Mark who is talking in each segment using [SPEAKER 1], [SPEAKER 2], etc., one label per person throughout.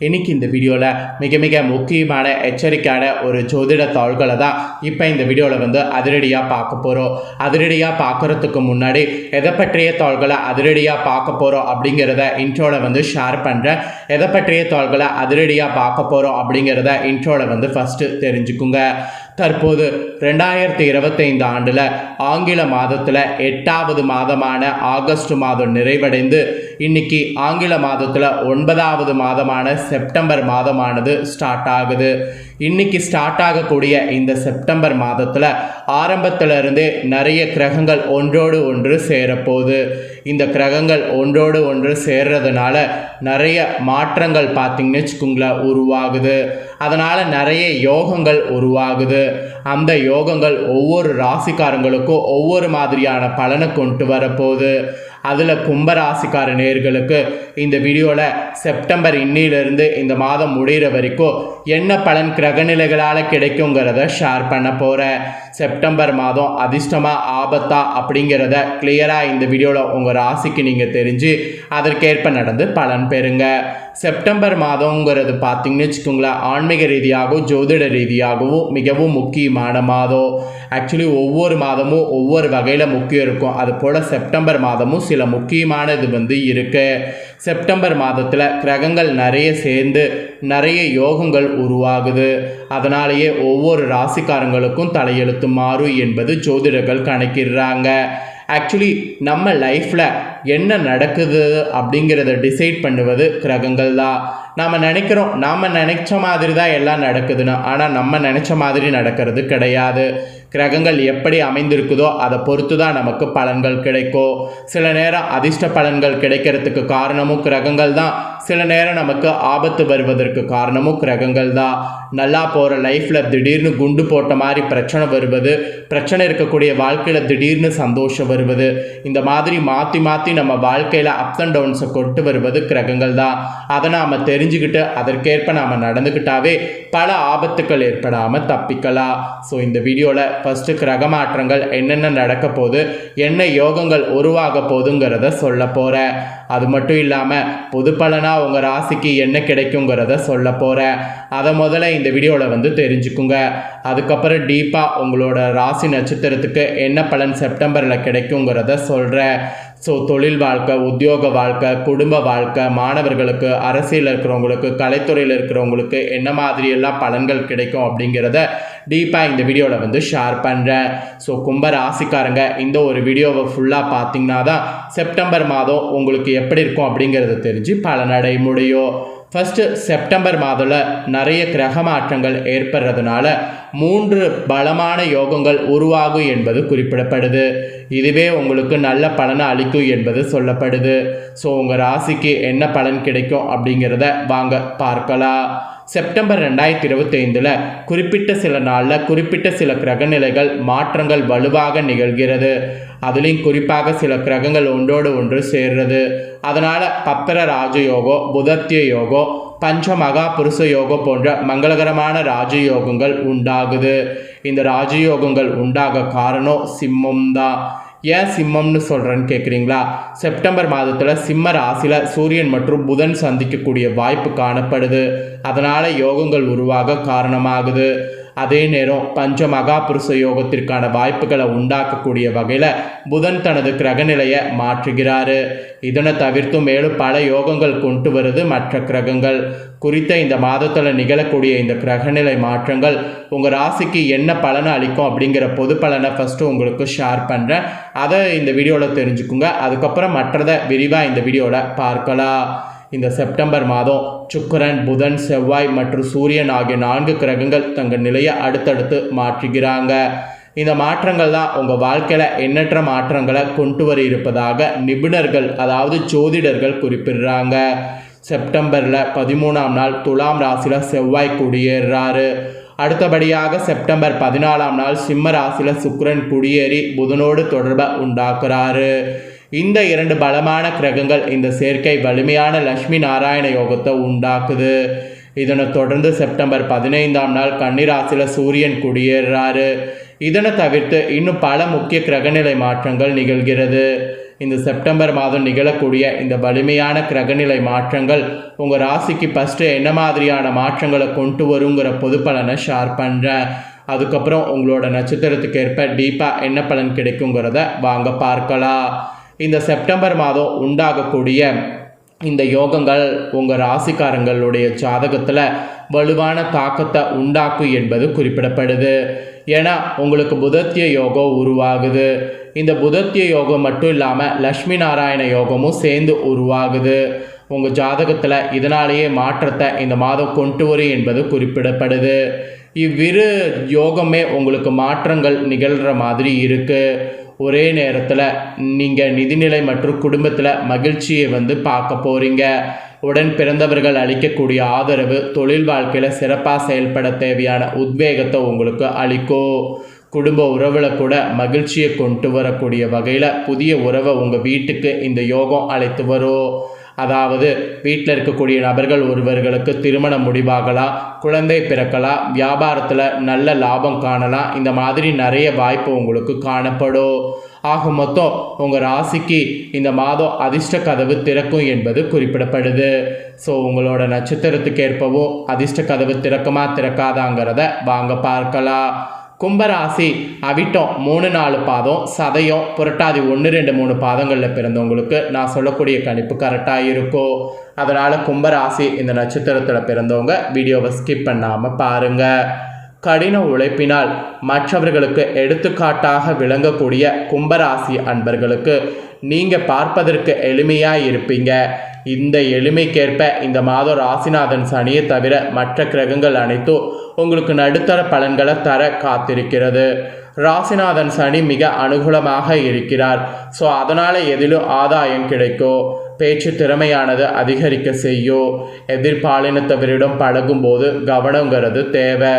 [SPEAKER 1] இன்னைக்கு இந்த வீடியோவில் மிக மிக முக்கியமான எச்சரிக்கையான ஒரு ஜோதிட தாள்களை தான் இப்போ இந்த வீடியோவில் வந்து அதிரடியாக பார்க்க போகிறோம் அதிரடியாக பார்க்குறதுக்கு முன்னாடி எதை பற்றிய தாள்களை அதிரடியாக பார்க்க போகிறோம் அப்படிங்கிறத இன்ட்ரோவில் வந்து ஷேர் பண்ணுறேன் எதை பற்றிய தாள்களை அதிரடியாக பார்க்க போகிறோம் அப்படிங்கிறத இன்ட்ரோவில் வந்து ஃபஸ்ட்டு தெரிஞ்சுக்குங்க. தற்போது ரெண்டாயிரத்தி இருபத்தைந்து ஆண்டில் ஆங்கில மாதத்தில் எட்டாவது மாதமான ஆகஸ்ட் மாதம் நிறைவடைந்து இன்னைக்கு ஆங்கில மாதத்தில் ஒன்பதாவது மாதமான செப்டம்பர் மாதமானது ஸ்டார்ட் ஆகுது. இன்னைக்கு ஸ்டார்ட் ஆகக்கூடிய இந்த செப்டம்பர் மாதத்தில் ஆரம்பத்துல இருந்தே நிறைய கிரகங்கள் ஒன்றோடு ஒன்று சேரப்போகுது. இந்த கிரகங்கள் ஒன்றோடு ஒன்று சேர்றதுனால நிறைய மாற்றங்கள் பார்த்தீங்கன்னு வச்சுக்கோங்களேன் உருவாகுது. அதனால் நிறைய யோகங்கள் உருவாகுது. அந்த யோகங்கள் ஒவ்வொரு ராசிக்காரங்களுக்கும் ஒவ்வொரு மாதிரியான பலனை கொண்டு வரப்போகுது. அதில் கும்பராசிக்கார நேர்களுக்கு இந்த வீடியோவில் செப்டம்பர் இன்னிலிருந்து இந்த மாதம் முடிகிற வரைக்கும் என்ன பலன் கிரகநிலைகளால் கிடைக்குங்கிறத ஷேர் பண்ண போகிறேன் செப்டம்பர் மாதம் அதிர்ஷ்டமாக ஆபத்தா அப்படிங்கிறத கிளியராக இந்த வீடியோவில் உங்கள் ராசிக்கு நீங்கள் தெரிஞ்சு அதற்கேற்ப நடந்து பலன் பெறுங்க. செப்டம்பர் மாதங்கிறது பார்த்தீங்கன்னு வச்சுக்கோங்களேன் ஆன்மீக ரீதியாகவும் ஜோதிட ரீதியாகவும் மிகவும் முக்கியமான மாதம். ஆக்சுவலி ஒவ்வொரு மாதமும் ஒவ்வொரு வகையில் முக்கியம் இருக்கும். அது போல் செப்டம்பர் மாதமும் சில முக்கியமானது வந்து இருக்குது செப்டம்பர் மாதத்தில் கிரகங்கள் நிறைய சேர்ந்து நிறைய யோகங்கள் உருவாகுது. அதனாலேயே ஒவ்வொரு ராசிக்காரங்களுக்கும் தலையெழுத்து மாறும் என்பது ஜோதிடர்கள் கணக்கிடுறாங்க. ஆக்சுவலி நம்ம லைஃப்பில் என்ன நடக்குது அப்படிங்கிறத டிசைட் பண்ணுவது கிரகங்கள் தான். நாம் நினைக்கிறோம் நாம் நினைச்ச மாதிரி தான் எல்லாம் நடக்குதுன்னு. ஆனால் நம்ம நினச்ச மாதிரி நடக்கிறது கிடையாது. கிரகங்கள் எப்படி அமைந்திருக்குதோ அதை பொறுத்து தான் நமக்கு பலன்கள் கிடைக்கும் சில நேரம் அதிர்ஷ்ட பலன்கள் கிடைக்கிறதுக்கு காரணமும் கிரகங்கள் தான். சில நேரம் நமக்கு ஆபத்து வருவதற்கு காரணமும் கிரகங்கள் தான். நல்லா போகிற லைஃப்பில் திடீர்னு குண்டு போட்ட மாதிரி பிரச்சனை வருவது பிரச்சனை இருக்கக்கூடிய வாழ்க்கையில் திடீர்னு சந்தோஷம் வருவது இந்த மாதிரி மாற்றி மாற்றி நம்ம வாழ்க்கையில் அப்ஸ் அண்ட் டவுன்ஸை கொண்டு வருவது கிரகங்கள் தான். அதை நாம் தெரிஞ்சுக்கிட்டு அதற்கேற்ப நாம் நடந்துக்கிட்டாவே பல ஆபத்துக்கள் ஏற்படாமல் தப்பிக்கலாம். ஸோ இந்த வீடியோவில் ஃபஸ்ட்டு கிரக மாற்றங்கள் என்னென்ன நடக்க போகுது என்ன யோகங்கள் உருவாக போகுதுங்கிறத சொல்ல போகிறேன் அது மட்டும் இல்லாமல் பொது பலனாக உங்கள் ராசிக்கு என்ன கிடைக்குங்கிறத சொல்ல போகிறேன் அதை முதல்ல இந்த வீடியோவில் வந்து தெரிஞ்சுக்குங்க. அதுக்கப்புறம் டீப்பாக உங்களோட ராசி நட்சத்திரத்துக்கு என்ன பலன் செப்டம்பரில் கிடைக்குங்கிறத சொல்கிறேன் ஸோ தொழில் வாழ்க்கை உத்தியோக வாழ்க்கை குடும்ப வாழ்க்கை மாணவர்களுக்கு அரசியல் இருக்கிறவங்களுக்கு கலைத்துறையில் இருக்கிறவங்களுக்கு என்ன மாதிரியெல்லாம் பலன்கள் கிடைக்கும் அப்படிங்கிறத டீப்பாக இந்த வீடியோவில் வந்து ஷேர் பண்ணுறேன் ஸோ கும்ப ராசிக்காரங்க இந்த ஒரு வீடியோவை ஃபுல்லாக பார்த்தீங்கன்னா தான் செப்டம்பர் மாதம் உங்களுக்கு எப்படி இருக்கும் அப்படிங்கிறத தெரிஞ்சு பலனடை முடியும். ஃபஸ்ட்டு செப்டம்பர் மாதத்தில் நிறைய கிரக மாற்றங்கள் ஏற்படுறதுனால மூன்று பலமான யோகங்கள் உருவாகும் என்பது குறிப்பிடப்படுது. இதுவே உங்களுக்கு நல்ல பலனை அளிக்கும் என்பது சொல்லப்படுது. ஸோ உங்கள் ராசிக்கு என்ன பலன் கிடைக்கும் அப்படிங்கிறத வாங்க பார்க்கலாம். செப்டம்பர் ரெண்டாயிரத்தி இருபத்தைந்தில் குறிப்பிட்ட சில நாளில் குறிப்பிட்ட சில கிரகநிலைகள் மாற்றங்கள் வலுவாக நிகழ்கிறது. அதுலேயும் குறிப்பாக சில கிரகங்கள் ஒன்றோடு ஒன்று சேர்றது. அதனால் பப்பர ராஜயோகோ புதத்திய யோகோ பஞ்ச மகா புருஷ யோகம் போன்ற மங்களகரமான ராஜயோகங்கள் உண்டாகுது. இந்த ராஜயோகங்கள் உண்டாக காரணம் சிம்மம் தான் ஏன் சிம்மம்னு சொல்கிறேன்னு கேட்குறீங்களா செப்டம்பர் மாதத்தில் சிம்ம ராசியில் சூரியன் மற்றும் புதன் சந்திக்கக்கூடிய வாய்ப்பு காணப்படுது. அதனால் யோகங்கள் உருவாக காரணமாகுது. அதே நேரம் பஞ்ச மகாபுருஷ யோகத்திற்கான வாய்ப்புகளை உண்டாக்கக்கூடிய வகையில் புதன் தனது கிரகநிலையை மாற்றுகிறாரு. இதனை தவிர்த்து மேலும் பல யோகங்கள் கொண்டு வருது மற்ற கிரகங்கள். குறித்த இந்த மாதத்தில் நிகழக்கூடிய இந்த கிரகநிலை மாற்றங்கள் உங்கள் ராசிக்கு என்ன பலனை அளிக்கும் அப்படிங்கிற பொது பலனை ஃபஸ்ட்டு உங்களுக்கு ஷேர் பண்ணுறேன் அதை இந்த வீடியோவில் தெரிஞ்சுக்குங்க. அதுக்கப்புறம் மற்றதை விரிவாக இந்த வீடியோவில் பார்க்கலாம். இந்த செப்டம்பர் மாதம் சுக்கிரன் புதன் செவ்வாய் மற்றும் சூரியன் ஆகிய நான்கு கிரகங்கள் தங்கள் நிலையை அடுத்தடுத்து மாற்றுகிறாங்க. இந்த மாற்றங்கள் தான் உங்கள் வாழ்க்கையில் எண்ணற்ற மாற்றங்களை கொண்டு வர இருப்பதாக நிபுணர்கள் அதாவது ஜோதிடர்கள் குறிப்பிடுறாங்க. செப்டம்பரில் பதிமூணாம் நாள் துலாம் ராசியில் செவ்வாய் குடியேறாரு. அடுத்தபடியாக செப்டம்பர் பதினாலாம் நாள் சிம்ம ராசியில் சுக்கரன் குடியேறி புதனோடு தொடர்பை உண்டாக்குறாரு. இந்த இரண்டு பலமான கிரகங்கள் இந்த சேர்க்கை வலிமையான லக்ஷ்மி நாராயண யோகத்தை உண்டாக்குது. இதனை தொடர்ந்து செப்டம்பர் பதினைந்தாம் நாள் கன்னிராசியில் சூரியன் குடியேறாரு. இதனை தவிர்த்து இன்னும் பல முக்கிய கிரகநிலை மாற்றங்கள் நிகழ்கிறது. இந்த செப்டம்பர் மாதம் நிகழக்கூடிய இந்த வலிமையான கிரகநிலை மாற்றங்கள் உங்கள் ராசிக்கு ஃபஸ்ட்டு என்ன மாதிரியான மாற்றங்களை கொண்டு வருங்கிற பொது பலனை ஷேர் பண்ணுறேன் அதுக்கப்புறம் உங்களோட நட்சத்திரத்துக்கு ஏற்ப டீப்பாக என்ன பலன் கிடைக்குங்கிறத வாங்க பார்க்கலாம். இந்த செப்டம்பர் மாதம் உண்டாகக்கூடிய இந்த யோகங்கள் உங்கள் ராசிக்காரங்களுடைய ஜாதகத்தில் வலுவான தாக்கத்தை உண்டாக்கும் என்பது குறிப்பிடப்படுது. ஏன்னா உங்களுக்கு புதத்திய யோகம் உருவாகுது. இந்த புதத்திய யோகம் மட்டும் இல்லாமல் லக்ஷ்மி நாராயண யோகமும் சேர்ந்து உருவாகுது. உங்கள் ஜாதகத்தில் இதனாலேயே மாற்றத்தை இந்த மாதம் கொண்டு வரும் என்பது குறிப்பிடப்படுது. இவ்விரு யோகமே உங்களுக்கு மாற்றங்கள் நிகழ்கிற மாதிரி இருக்குது ஒரே நேரத்தில் நீங்கள் நிதிநிலை மற்றும் குடும்பத்தில் மகிழ்ச்சியை வந்து பார்க்க போகிறீங்க உடன் பிறந்தவர்கள் அளிக்கக்கூடிய ஆதரவு தொழில் வாழ்க்கையில் சிறப்பாக செயல்பட தேவையான உத்வேகத்தை உங்களுக்கு அளிக்கும். குடும்ப உறவில் கூட மகிழ்ச்சியை கொண்டு வரக்கூடிய வகையில் புதிய உறவை உங்கள் வீட்டுக்கு இந்த யோகம் அழைத்து வரும். அதாவது வீட்டில் இருக்கக்கூடிய நபர்கள் ஒருவர்களுக்கு திருமணம் முடிவாகலாம் குழந்தை பிறக்கலாம் வியாபாரத்தில் நல்ல லாபம் காணலாம் இந்த மாதிரி நிறைய வாய்ப்பு உங்களுக்கு காணப்படும். ஆக மொத்தம் உங்கள் ராசிக்கு இந்த மாதம் அதிர்ஷ்ட கதவு திறக்கும் என்பது குறிப்பிடப்படுது. ஸோ உங்களோட நட்சத்திரத்துக்கு ஏற்பவும் அதிர்ஷ்ட கதவு திறக்குமா திறக்காதாங்கிறத வாங்க பார்க்கலாம். கும்பராசி அவிட்டம் மூணு நாலு பாதம் சதயம் புரட்டாதி ஒன்று ரெண்டு மூணு பாதங்களில் பிறந்தவங்களுக்கு நான் சொல்லக்கூடிய கணிப்பு கரெக்டாக இருக்கும் அதனால் கும்பராசி இந்த நட்சத்திரத்தில் பிறந்தவங்க வீடியோவை ஸ்கிப் பண்ணாமல் பாருங்கள் கடின உழைப்பினால் மற்றவர்களுக்கு எடுத்துக்காட்டாக விளங்கக்கூடிய கும்பராசி அன்பர்களுக்கு நீங்கள் பார்ப்பதற்கு எளிமையாக இருப்பீங்க. இந்த எளிமைக்கேற்ப இந்த மாதம் ராசிநாதன் சனியை தவிர மற்ற கிரகங்கள் அனைத்தும் உங்களுக்கு நடுத்தர பலன்களை தர காத்திருக்கிறது. ராசிநாதன் சனி மிக அனுகூலமாக இருக்கிறார். ஸோ அதனால் எதிலும் ஆதாயம் கிடைக்கும் பேச்சு திறமையானது அதிகரிக்க செய்யும் எதிர்பாலினத்தவரிடம் பழகும்போது கவனங்கிறது தேவை.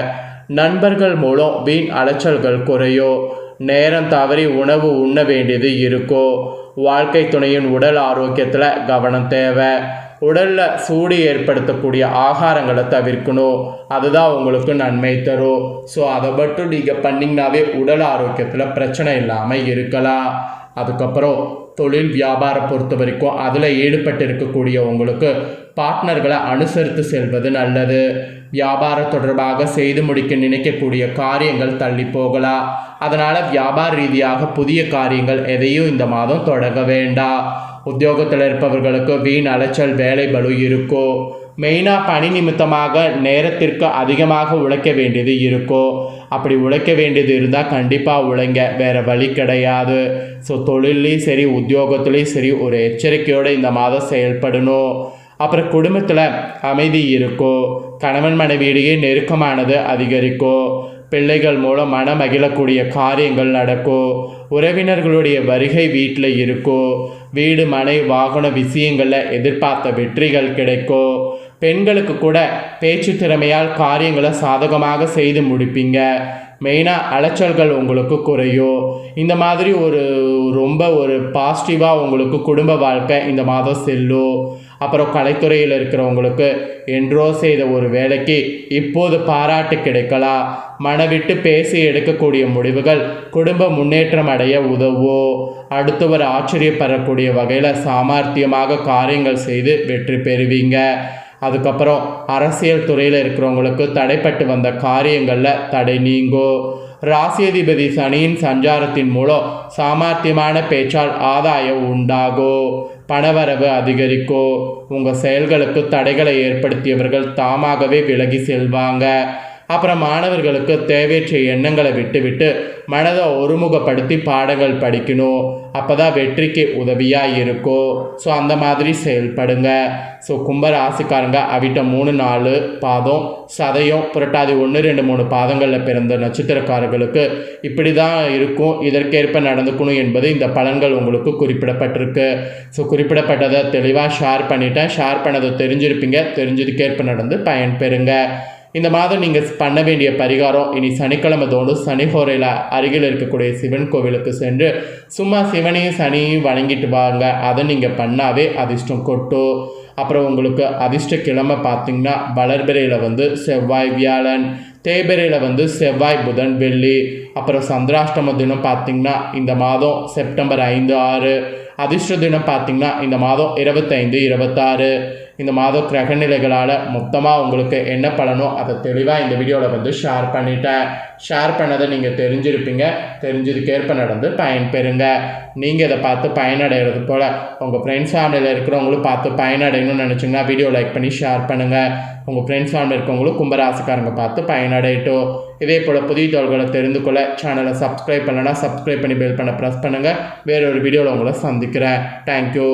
[SPEAKER 1] நண்பர்கள் மூலம் வீண் அலைச்சல்கள் குறையும் நேரம் தவறி உணவு உண்ண வேண்டியது இருக்கோ வாழ்க்கை துணையின் உடல் ஆரோக்கியத்தில் கவனம் தேவை. உடலில் சூடு ஏற்படுத்தக்கூடிய ஆகாரங்களை தவிர்க்கணும். அதுதான் உங்களுக்கு நன்மை தரும். ஸோ அதை மட்டும் நீங்கள் பண்ணிங்கனாவே உடல் ஆரோக்கியத்தில் பிரச்சனை இல்லாமல் இருக்கலாம். அதுக்கப்புறம் தொழில் வியாபாரம் பொறுத்த வரைக்கும் அதில் ஈடுபட்டு இருக்கக்கூடிய உங்களுக்கு பார்ட்னர்களை அனுசரித்து செல்வது நல்லது. வியாபாரம் தொடர்பாக செய்து முடிக்க நினைக்கக்கூடிய காரியங்கள் தள்ளி போகலாம். அதனால் வியாபார ரீதியாக புதிய காரியங்கள் எதையும் இந்த மாதம் தொடங்க வேண்டாம். உத்தியோகத்தில் இருப்பவர்களுக்கு வீண் அலைச்சல் வேலை பலு இருக்கும். மெயினாக பணி நிமித்தமாக நேரத்திற்கு அதிகமாக உழைக்க வேண்டியது இருக்கும். அப்படி உழைக்க வேண்டியது இருந்தால் கண்டிப்பாக உழைங்க. வேறு வழி கிடையாது. ஸோ தொழிலையும் சரி உத்தியோகத்துலேயும் சரி ஒரு எச்சரிக்கையோடு இந்த மாதம் செயல்படணும். அப்புறம் குடும்பத்தில் அமைதி இருக்கும் கணவன் மனைவியிடையே நெருக்கமானது அதிகரிக்கும் பிள்ளைகள் மூலம் மனம் மகிழக்கூடிய காரியங்கள் நடக்கும் உறவினர்களுடைய வருகை வீட்டில் இருக்கும் வீடு மனை வாகன விஷயங்களில் எதிர்பார்த்த வெற்றிகள் கிடைக்கும் பெண்களுக்கு கூட பேச்சு திறமையால் காரியங்களை சாதகமாக செய்து முடிப்பீங்க. மெயினாக அலைச்சல்கள் உங்களுக்கு குறையும் இந்த மாதிரி ஒரு ரொம்ப ஒரு பாசிட்டிவாக உங்களுக்கு குடும்ப வாழ்க்கை இந்த மாதம் செல்லும் அப்புறம் கலைத்துறையில் இருக்கிறவங்களுக்கு என்றோ செய்த ஒரு வேலைக்கு இப்போது பாராட்டு கிடைக்கலாம் மனவிட்டு பேசி எடுக்கக்கூடிய முடிவுகள் குடும்ப முன்னேற்றம் அடைய உதவும் அடுத்தவர் ஆச்சரியப்படக்கூடிய வகையில் சாமர்த்தியமாக காரியங்கள் செய்து வெற்றி பெறுவீங்க. அதுக்கப்புறம் அரசியல் துறையில் இருக்கிறவங்களுக்கு தடைப்பட்டு வந்த காரியங்களில் தடை நீங்கும் ராசியதிபதி சனியின் சஞ்சாரத்தின் மூலம் சாமர்த்தியமான பேச்சால் ஆதாயம் உண்டாகும் பணவரவு அதிகரிக்கும் உங்கள் செயல்களுக்கு தடைகளை ஏற்படுத்தியவர்கள் தாமாகவே விலகி செல்வாங்க. அப்புறம் மாணவர்களுக்கு தேவையற்ற எண்ணங்களை விட்டுவிட்டு மனதை ஒருமுகப்படுத்தி பாடங்கள் படிக்கணும். அப்போ தான் வெற்றிக்கு உதவியாக இருக்கும் ஸோ அந்த மாதிரி செயல்படுங்க. ஸோ கும்ப ராசிக்காரங்க அவிட்ட மூணு நாலு பாதம் சதையும் புரட்டாதி ஒன்று ரெண்டு மூணு பாதங்களில் பிறந்த நட்சத்திரக்காரர்களுக்கு இப்படி தான் இருக்கும். இதற்கேற்ப நடந்துக்கணும் என்பது இந்த பலன்கள் உங்களுக்கு குறிப்பிடப்பட்டிருக்கு. ஸோ குறிப்பிடப்பட்டதை தெளிவாக ஷேர் பண்ணிட்டேன். ஷேர் பண்ணதை தெரிஞ்சிருப்பீங்க. தெரிஞ்சதுக்கேற்ப நடந்து பயன்பெறுங்க. இந்த மாதம் நீங்கள் பண்ண வேண்டிய பரிகாரம் இனி சனிக்கிழமை தோறும் சனிஹோரையில் அருகில் இருக்கக்கூடிய சிவன் கோவிலுக்கு சென்று சும்மா சிவனையும் சனியும் வணங்கிட்டு வாங்க. அதை நீங்கள் பண்ணாவே அதிர்ஷ்டம் கொட்டும். அப்புறம் உங்களுக்கு அதிர்ஷ்ட கிழமை பார்த்தீங்கன்னா வளர்பிறையில் வந்து செவ்வாய் வியாழன் தேய்பிறையில் வந்து செவ்வாய் புதன் வெள்ளி அப்புறம் சந்திராஷ்டம தினம் பார்த்தீங்கன்னா இந்த மாதம் செப்டம்பர் ஐந்து ஆறு அதிர்ஷ்ட தினம் பார்த்தீங்கன்னா இந்த மாதம் இருபத்தைந்து இருபத்தாறு இந்த மாத கிரகநிலைகளால் மொத்தமாக உங்களுக்கு என்ன பலனோ அதை தெளிவாக இந்த வீடியோவில் வந்து ஷேர் பண்ணிட்டேன். ஷேர் பண்ணதை நீங்கள் தெரிஞ்சிருப்பீங்க. தெரிஞ்சதுக்கேற்ப நடந்து பயன்பெறுங்க நீங்கள் இதை பார்த்து பயனடைகிறது போல் உங்கள் ஃப்ரெண்ட்ஸ் ஃபேமிலியில் இருக்கிறவங்களும் பார்த்து பயனடையணும்னு நினச்சிங்கன்னா வீடியோ லைக் பண்ணி ஷேர் பண்ணுங்கள் உங்கள் ஃப்ரெண்ட்ஸ் ஃபேமிலி இருக்கவங்களும் கும்பராசிக்காரங்க பார்த்து பயனடையட்டும். இதே போல் புதிய தோள்களை தெரிந்து கொள்ள சேனலை சப்ஸ்கிரைப் பண்ணலன்னா சப்ஸ்கிரைப் பண்ணி பெல் பண்ண ப்ரெஸ் பண்ணுங்கள் வேறொரு வீடியோவில் உங்களை சந்திக்கிறேன். தேங்க்யூ